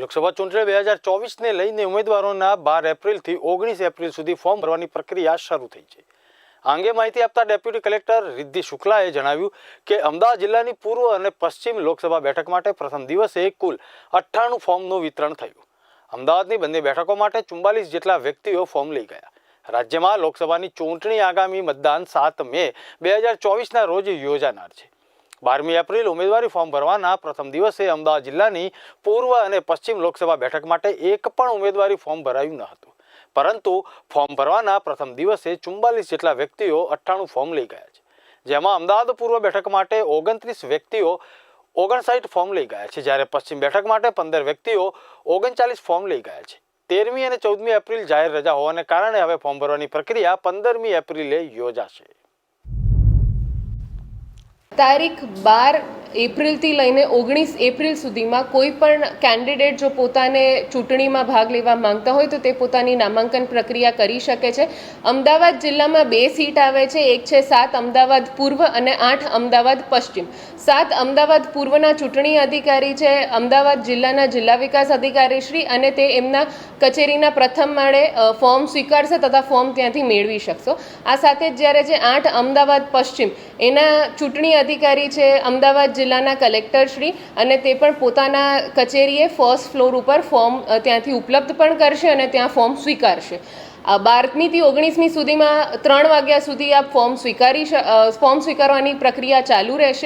લોકસભા ચૂંટણી બે હજાર ચોવીસને લઈને ઉમેદવારોના બાર એપ્રિલથી ઓગણીસ એપ્રિલ સુધી ફોર્મ ભરવાની પ્રક્રિયા શરૂ થઈ છે. આ અંગે માહિતી આપતા ડેપ્યુટી કલેક્ટર રિદ્ધિ શુક્લાએ જણાવ્યું કે, અમદાવાદ જિલ્લાની પૂર્વ અને પશ્ચિમ લોકસભા બેઠક માટે પ્રથમ દિવસે કુલ અઠ્ઠાણું ફોર્મનું વિતરણ થયું. અમદાવાદની બંને બેઠકો માટે ચુમ્બાલીસ જેટલા વ્યક્તિઓ ફોર્મ લઈ ગયા. રાજ્યમાં લોકસભાની ચૂંટણી આગામી મતદાન સાત મે બે હજાર ચોવીસના રોજ યોજાનાર છે. બારમી એપ્રિલ ઉમેદવારી ફોર્મ ભરવાના પ્રથમ દિવસે અમદાવાદ જિલ્લાની પૂર્વ અને પશ્ચિમ લોકસભા બેઠક માટે એક પણ ઉમેદવારી ફોર્મ ભરાયું ન હતું. પરંતુ ફોર્મ ભરવાના પ્રથમ દિવસે ચુમ્બાલીસ જેટલા વ્યક્તિઓ અઠ્ઠાણું ફોર્મ લઈ ગયા છે. જેમાં અમદાવાદ પૂર્વ બેઠક માટે ઓગણત્રીસ વ્યક્તિઓ ઓગણસાઠ ફોર્મ લઈ ગયા છે, જ્યારે પશ્ચિમ બેઠક માટે પંદર વ્યક્તિઓ ઓગણચાલીસ ફોર્મ લઈ ગયા છે. તેરમી અને ચૌદમી એપ્રિલ જાહેર રજા હોવાને કારણે હવે ફોર્મ ભરવાની પ્રક્રિયા પંદરમી એપ્રિલે યોજાશે. તારીખ બાર એપ્રિલથી લઈને ઓગણીસ એપ્રિલ સુધીમાં કોઈ પણ કેન્ડિડેટ જો પોતાને ચૂંટણીમાં ભાગ લેવા માંગતા હોય તો તે પોતાની નામાંકન પ્રક્રિયા કરી શકે છે. અમદાવાદ જિલ્લામાં બે સીટ આવે છે. એક છે સાત અમદાવાદ પૂર્વ અને આઠ અમદાવાદ પશ્ચિમ. સાત અમદાવાદ પૂર્વના ચૂંટણી અધિકારી છે. અમદાવાદ જિલ્લાના જિલ્લા વિકાસ અધિકારી શ્રી અને તે એમના કચેરીના પ્રથમ માળે ફોર્મ સ્વીકારશે તથા ફોર્મ ત્યાંથી મેળવી શકશો. આ સાથે જ જ્યારે જે આઠ અમદાવાદ પશ્ચિમ એના ચૂંટણી અધિકારી છે, અમદાવાદ જિલ્લાના કલેક્ટરશ્રી અને તે પણ પોતાના કચેરીએ ફર્સ્ટ ફ્લોર ઉપર ફોર્મ ત્યાંથી ઉપલબ્ધ પણ કરશે અને ત્યાં ફોર્મ સ્વીકારશે. બારમીથી ઓગણીસમી સુધીમાં ત્રણ વાગ્યા સુધી આ ફોર્મ સ્વીકારી ફોર્મ સ્વીકારવાની પ્રક્રિયા ચાલુ રહેશે.